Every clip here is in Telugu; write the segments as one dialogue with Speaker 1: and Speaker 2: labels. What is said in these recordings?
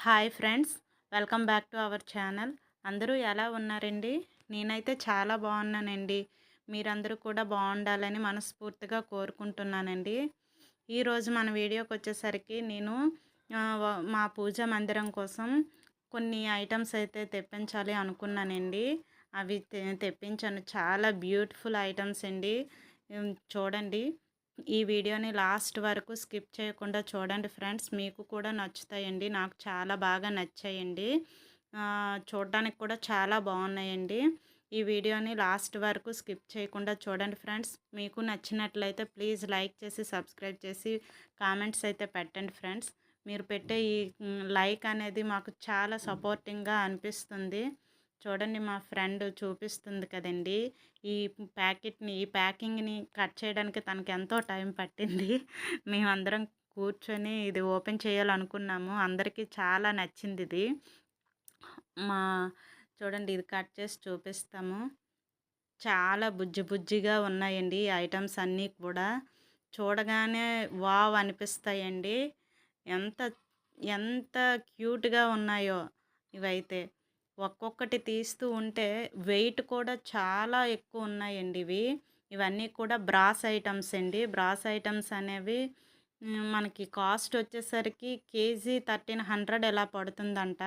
Speaker 1: Hi friends welcome back to our channel. అందరూ ఎలా ఉన్నారండి? నేనైతే చాలా బాగున్నానండి. మీరందరూ కూడా బాగుండాలని మనస్ఫూర్తిగా కోరుకుంటున్నానండి. ఈరోజు మన వీడియోకి వచ్చేసరికి నేను మా పూజ మందిరం కోసం కొన్ని ఐటమ్స్ అయితే తెప్పించాలి అనుకున్నానండి. అవి తె- తెప్పించాను. చాలా బ్యూటిఫుల్ ఐటమ్స్ అండి. చూడండి. ఈ వీడియోని లాస్ట్ వరకు స్కిప్ చేయకుండా చూడండి ఫ్రెండ్స్. మీకు కూడా నచ్చుతాయండి. నాకు చాలా బాగా నచ్చాయండి. చూడడానికి కూడా చాలా బాగున్నాయండి. ఈ వీడియోని లాస్ట్ వరకు స్కిప్ చేయకుండా చూడండి ఫ్రెండ్స్. మీకు నచ్చినట్లయితే ప్లీజ్ లైక్ చేసి సబ్స్క్రైబ్ చేసి కామెంట్స్ అయితే పెట్టండి ఫ్రెండ్స్. మీరు పెట్టే ఈ లైక్ అనేది మాకు చాలా సపోర్టింగ్గా అనిపిస్తుంది. చూడండి మా ఫ్రెండ్ చూపిస్తుంది కదండి. ఈ ప్యాకెట్ని ఈ ప్యాకింగ్ని కట్ చేయడానికి తనకి ఎంతో టైం పట్టింది. మేమందరం కూర్చొని ఇది ఓపెన్ చేయాలనుకున్నాము. అందరికీ చాలా నచ్చింది ఇది. మా చూడండి ఇది కట్ చేసి చూపిస్తాము. చాలా బుజ్జి బుజ్జిగా ఉన్నాయండి ఈ ఐటమ్స్ అన్నీ కూడా. చూడగానే వావ్ అనిపిస్తాయండి. ఎంత ఎంత క్యూట్గా ఉన్నాయో ఇవైతే. ఒక్కొక్కటి తీస్తూ ఉంటే వెయిట్ కూడా చాలా ఎక్కువ ఉన్నాయండి ఇవి. ఇవన్నీ కూడా బ్రాస్ ఐటమ్స్ అండి. బ్రాస్ ఐటమ్స్ అనేవి మనకి కాస్ట్ వచ్చేసరికి కేజీ థర్టీన్ హండ్రెడ్ ఎలా పడుతుందంట.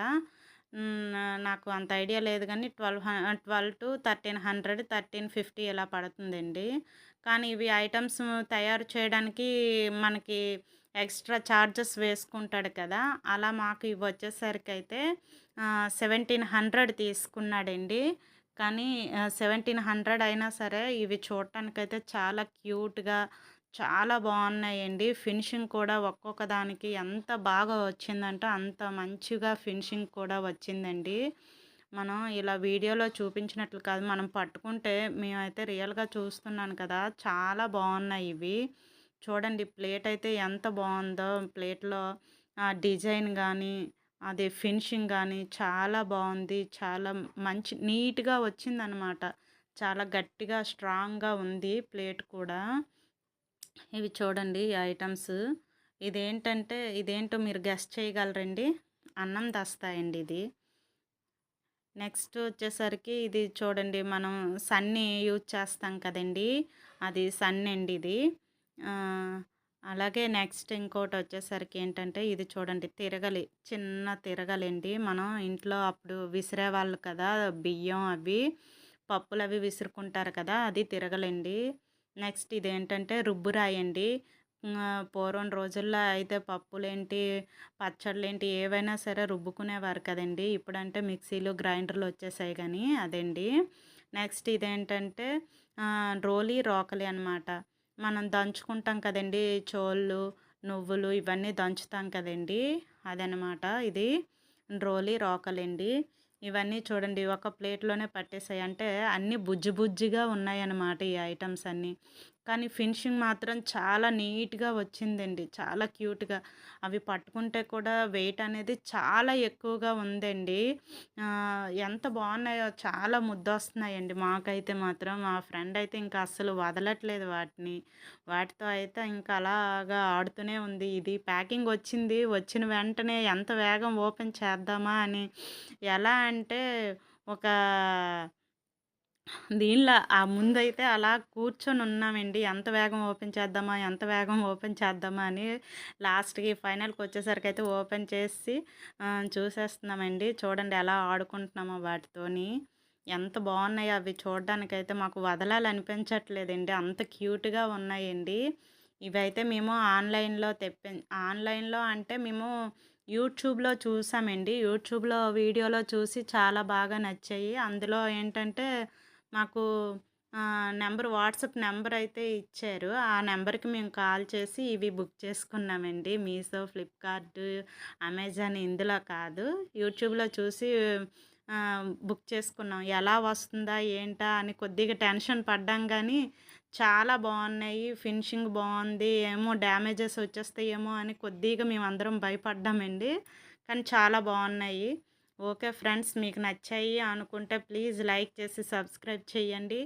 Speaker 1: నాకు అంత ఐడియా లేదు కానీ twelve twelve to thirteen hundred thirteen fifty ఇలా పడుతుందండి. కానీ ఇవి ఐటమ్స్ తయారు చేయడానికి మనకి ఎక్స్ట్రా ఛార్జెస్ వేసుకుంటాడు కదా అలా మాకు ఇవి వచ్చేసరికి అయితే సెవెంటీన్ హండ్రెడ్ తీసుకున్నాడండి. కానీ సెవెంటీన్ హండ్రెడ్ అయినా సరే ఇవి చూడటానికైతే చాలా క్యూట్గా చాలా బాగున్నాయండి. ఫినిషింగ్ కూడా ఒక్కొక్క దానికి ఎంత బాగా వచ్చిందంటే అంత మంచిగా ఫినిషింగ్ కూడా వచ్చిందండి. మనం ఇలా వీడియోలో చూపించినట్లు కాదు మనం పట్టుకుంటే మేమైతే రియల్గా చూస్తున్నాను కదా చాలా బాగున్నాయి ఇవి. చూడండి ప్లేట్ అయితే ఎంత బాగుందో. ప్లేట్లో ఆ డిజైన్ కానీ అది ఫినిషింగ్ కానీ చాలా బాగుంది. చాలా మంచి నీట్గా వచ్చిందనమాట. చాలా గట్టిగా స్ట్రాంగ్గా ఉంది ప్లేట్ కూడా. ఇవి చూడండి ఈ ఐటమ్స్. ఇదేంటంటే ఇదేంటో మీరు గెస్ట్ చేయగలరండి. అన్నం దస్తాయండి ఇది. నెక్స్ట్ వచ్చేసరికి ఇది చూడండి మనం సన్ని యూజ్ చేస్తాం కదండి. అది సన్ అండి ఇది. అలాగే నెక్స్ట్ ఇంకోటి వచ్చేసరికి ఏంటంటే ఇది చూడండి తిరగలి చిన్న తిరగలండి. మనం ఇంట్లో అప్పుడు విసిరేవాళ్ళు కదా బియ్యం అవి పప్పులు అవి విసురుకుంటారు కదా అది తిరగలండి. నెక్స్ట్ ఇదేంటంటే రుబ్బురాయి అండి పూర్వం రోజుల్లో అయితే పప్పులేంటి పచ్చళ్ళేంటి ఏవైనా సరే రుబ్బుకునేవారు కదండి. ఇప్పుడంటే మిక్సీలు గ్రైండర్లు వచ్చేసాయి కానీ అదండి. నెక్స్ట్ ఇదేంటంటే రోలీ రోలి రోకలి అనమాట మనం దంచుకుంటాం కదండి చోళ్ళు నువ్వులు ఇవన్నీ దంచుతాం కదండి. అదనమాట ఇది. రోలి రోకలండి. ఇవన్నీ చూడండి ఒక ప్లేట్లోనే పట్టేసాయి. అంటే అన్నీ బుజ్జి బుజ్జిగా ఉన్నాయన్నమాట ఈ ఐటమ్స్ అన్నీ. కానీ ఫినిషింగ్ మాత్రం చాలా నీట్గా వచ్చిందండి. చాలా క్యూట్గా. అవి పట్టుకుంటే కూడా వెయిట్ అనేది చాలా ఎక్కువగా ఉందండి. ఎంత బాగున్నాయో చాలా ముద్దొస్తున్నాయండి. మాకైతే మాత్రం మా ఫ్రెండ్ అయితే ఇంకా అస్సలు వదలట్లేదు వాటిని. వాటితో అయితే ఇంకా అలాగా ఆడుతూనే ఉంది. ఇది ప్యాకింగ్ వచ్చింది. వచ్చిన వెంటనే ఎంత వేగం ఓపెన్ చేద్దామా అని ఎలా అంటే ఒక దీనిలో ఆ ముందైతే అలా కూర్చొని ఉన్నామండి. ఎంత వేగం ఓపెన్ చేద్దామా ఎంత వేగం ఓపెన్ చేద్దామా అని లాస్ట్కి ఫైనల్కి వచ్చేసరికి అయితే ఓపెన్ చేసి చూసేస్తున్నామండి. చూడండి ఎలా ఆడుకుంటున్నామో వాటితోని. ఎంత బాగున్నాయి అవి చూడడానికైతే మాకు వదలాలనిపించట్లేదండి. అంత క్యూట్గా ఉన్నాయండి. ఇవైతే మేము ఆన్లైన్లో తెప్పి ఆన్లైన్లో అంటే మేము యూట్యూబ్లో చూసామండి. యూట్యూబ్లో వీడియోలో చూసి చాలా బాగా నచ్చాయి. అందులో ఏంటంటే మాకు నెంబర్ వాట్సాప్ నెంబర్ అయితే ఇచ్చారు. ఆ నెంబర్కి మేము కాల్ చేసి ఇవి బుక్ చేసుకున్నామండి. మీషో ఫ్లిప్కార్ట్ అమెజాన్ ఇందులో కాదు. యూట్యూబ్లో చూసి బుక్ చేసుకున్నాం. ఎలా వస్తుందా ఏంటా అని కొద్దిగా టెన్షన్ పడ్డాం కానీ చాలా బాగున్నాయి. ఫినిషింగ్ బాగుంది. ఏమో డ్యామేజెస్ వచ్చేస్తాయేమో అని కొద్దిగా మేము అందరం భయపడ్డామండి. కానీ చాలా బాగున్నాయి. ఓకే ఫ్రెండ్స్ మీకు నచ్చాయి అనుకుంటే ప్లీజ్ లైక్ చేసి సబ్స్క్రైబ్ చేయండి.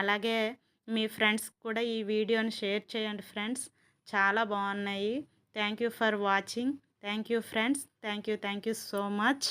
Speaker 1: అలాగే మీ ఫ్రెండ్స్ కూడా ఈ వీడియోని షేర్ చేయండి ఫ్రెండ్స్. చాలా బాగున్నాయి. Thank you for watching. Thank you friends. Thank you thank you so much.